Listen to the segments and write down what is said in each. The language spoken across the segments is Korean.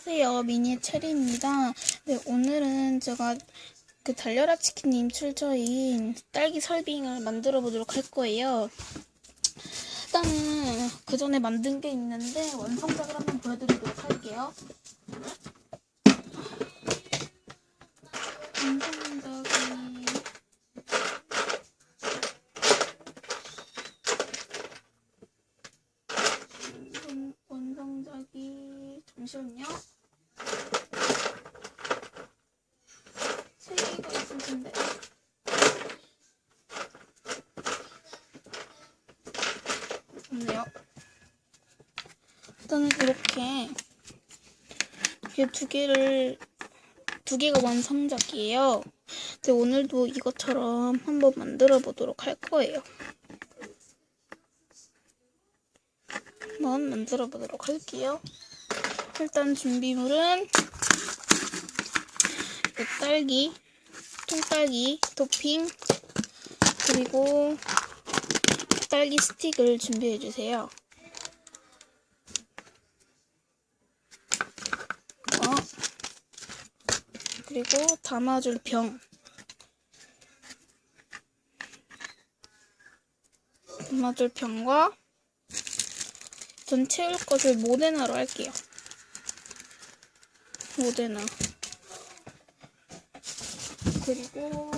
안녕하세요. 미니의 체리입니다. 네, 오늘은 제가 그 달려라 치킨님 출처인 딸기 설빙을 만들어 보도록 할 거예요. 일단은 그 전에 만든 게 있는데 완성작을 한번 보여드리도록 할게요. 완성작이 완성- 완성작이 잠시만요. 세 개가 있을 텐데. 없네요. 일단은 이렇게 이렇게 두 개를 두 개가 완성작이에요. 근데 오늘도 이것처럼 한번 만들어 보도록 할 거예요. 한번 만들어 보도록 할게요. 일단 준비물은 이 딸기, 통딸기 토핑 그리고 딸기 스틱을 준비해 주세요. 어, 그리고 담아줄 병. 담아줄 병과 전 채울 것을 모데나로 할게요. 모데나. 그리고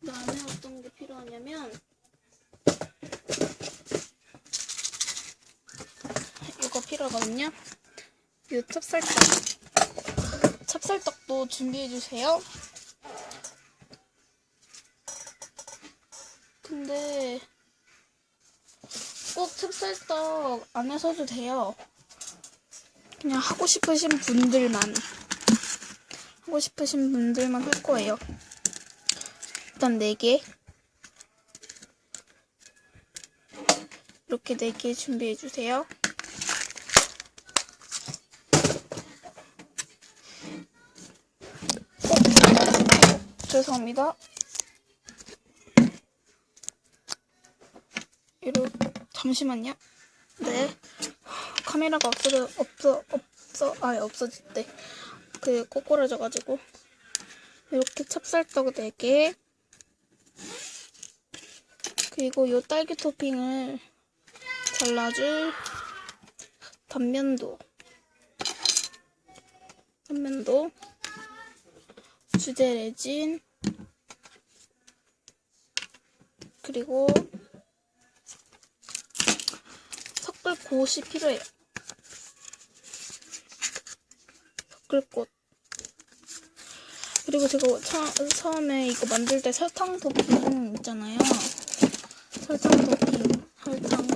그다음에 어떤 게 필요하냐면 이거 필요하거든요. 이 찹쌀떡. 찹쌀떡도 준비해 주세요. 근데 꼭 찹쌀떡 안 해서도 돼요. 그냥 하고 싶으신 분들만 하고 싶으신 분들만 할 거예요. 일단 4개 이렇게 4개 준비해 주세요. 죄송합니다. 이러 잠시만요. 네. 카메라가 없어져 없어 없어 아 없어질 때그 꼬꾸라져가지고 이렇게 찹쌀떡 4개 그리고 요 딸기 토핑을 잘라줄 단면도 단면도 주제 레진 그리고 섞을꽃이 필요해요. 섞을꽃. 그리고 제가 처, 처음에 이거 만들 때 설탕 토핑 있잖아요. 설탕 토핑, 설탕.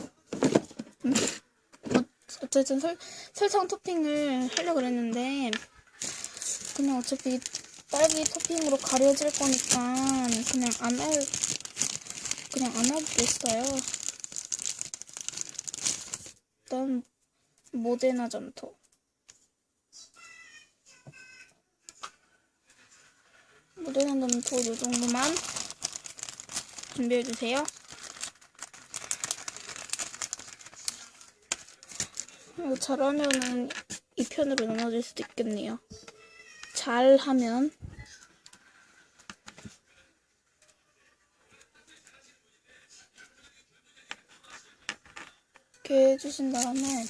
음? 어, 어쨌든 설, 설탕 토핑을 하려고 그랬는데, 그냥 어차피 딸기 토핑으로 가려질 거니까, 그냥 안 할, 그냥 안 하고 있어요. 일단, 모데나 점토. 모데나 점토 이 정도만 준비해주세요. 잘하면은 2편으로 나눠질 수도 있겠네요. 잘하면. 이렇게 해주신 다음에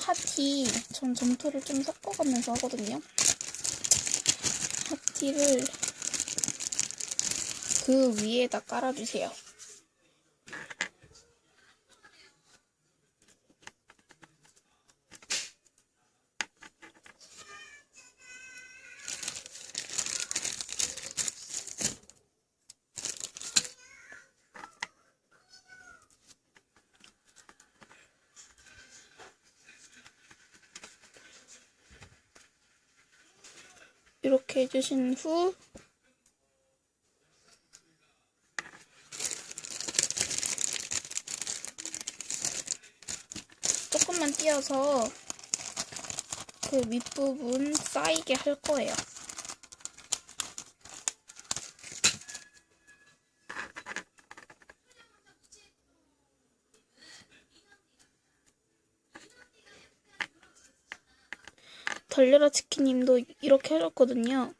하티, 전 점토를 좀 섞어가면서 하거든요. 하티를 그 위에다 깔아주세요. 이렇게 해주신 후 조금만 띄어서 그 윗부분 쌓이게 할 거예요. 달려라 치킨님도 이렇게 하셨거든요.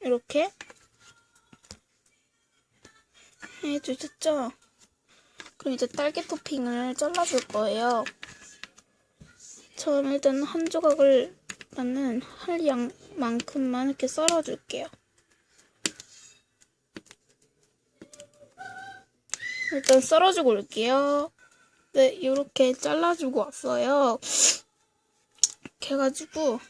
이렇게 해주셨죠? 그럼 이제 딸기 토핑을 잘라줄 거예요. 처음 일단 한 조각을 나는 할 양만큼만 이렇게 썰어줄게요. 일단 썰어주고 올게요. 네, 이렇게 잘라주고 왔어요. 이렇게 해가지고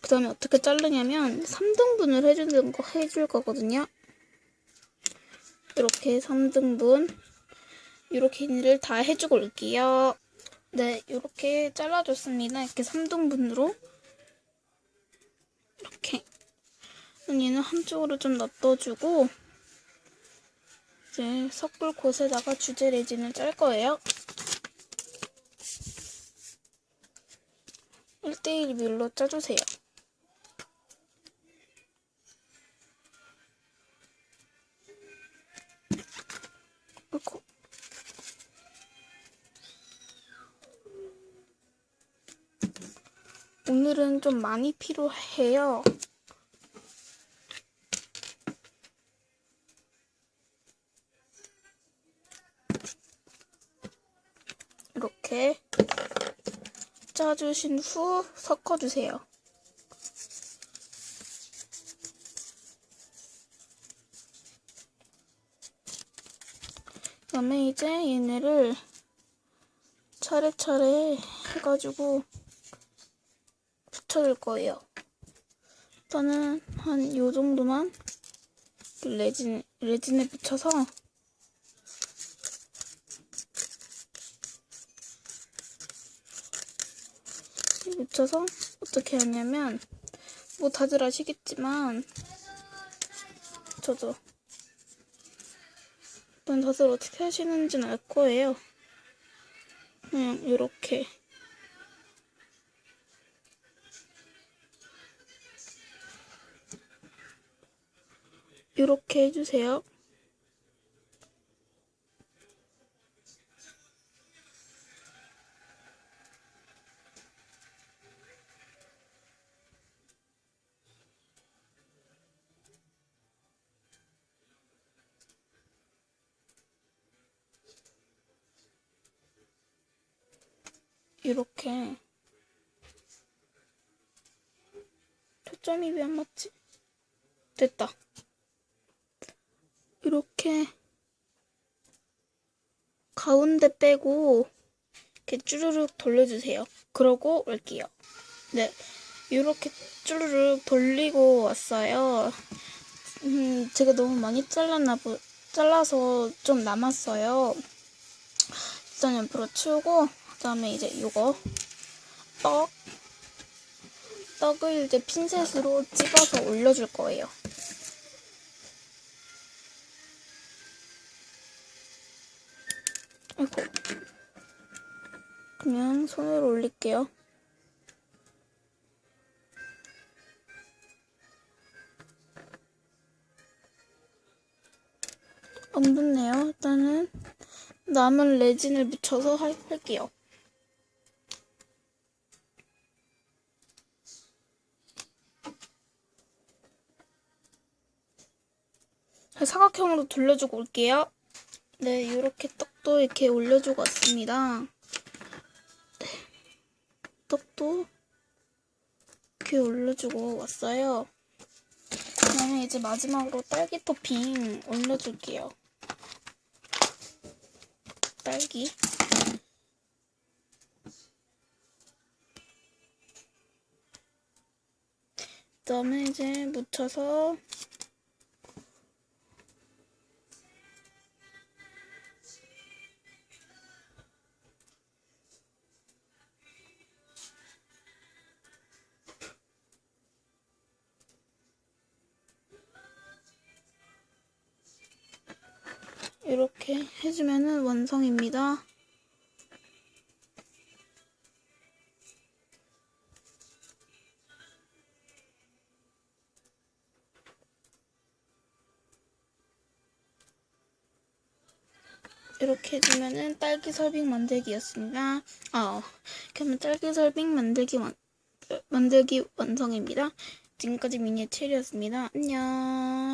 그 다음에 어떻게 자르냐면 3등분을 해주는 거 해줄 거거든요. 이렇게 3등분 이렇게 일을 다 해주고 올게요. 네, 이렇게 잘라줬습니다. 이렇게 3등분으로 이렇게 얘는 한쪽으로 좀 놔둬주고 이제 섞을 곳에다가 주제 레진을 짤 거예요. 1대1 밀로 짜주세요. 오늘은 좀 많이 필요해요. 이렇게 짜주신 후 섞어주세요. 그 다음에 이제 얘네를 차례차례 해가지고 붙여줄 거예요. 일단은 한 요 정도만 레진, 레진에 붙여서 묻혀서 어떻게 하냐면 뭐 다들 아시겠지만 저도 일단 다들 어떻게 하시는지는 알 거예요. 그냥 이렇게 이렇게 해주세요. 이렇게 초점이 왜 안 맞지? 됐다. 이렇게 가운데 빼고 이렇게 쭈르륵 돌려주세요. 그러고 올게요. 네, 이렇게 쭈르륵 돌리고 왔어요. 음, 제가 너무 많이 잘랐나 보, 잘라서 좀 남았어요. 일단 옆으로 치우고 그다음에 이제 이거 떡 떡을 이제 핀셋으로 찍어서 올려줄 거예요. 아이고. 그냥 손으로 올릴게요. 안 붙네요. 일단은 남은 레진을 묻혀서 할, 할게요. 사각형으로 돌려주고 올게요. 네, 이렇게 떡도 이렇게 올려주고 왔습니다. 네, 떡도 이렇게 올려주고 왔어요. 그다음에 이제 마지막으로 딸기 토핑 올려줄게요. 딸기. 그다음에 이제 묻혀서 이렇게 해주면은 완성입니다. 이렇게 해주면은 딸기 설빙 만들기였습니다. 아, 어. 그러면 딸기 설빙 만들기 완, 만들기 완성입니다. 지금까지 미니의 체리였습니다. 안녕.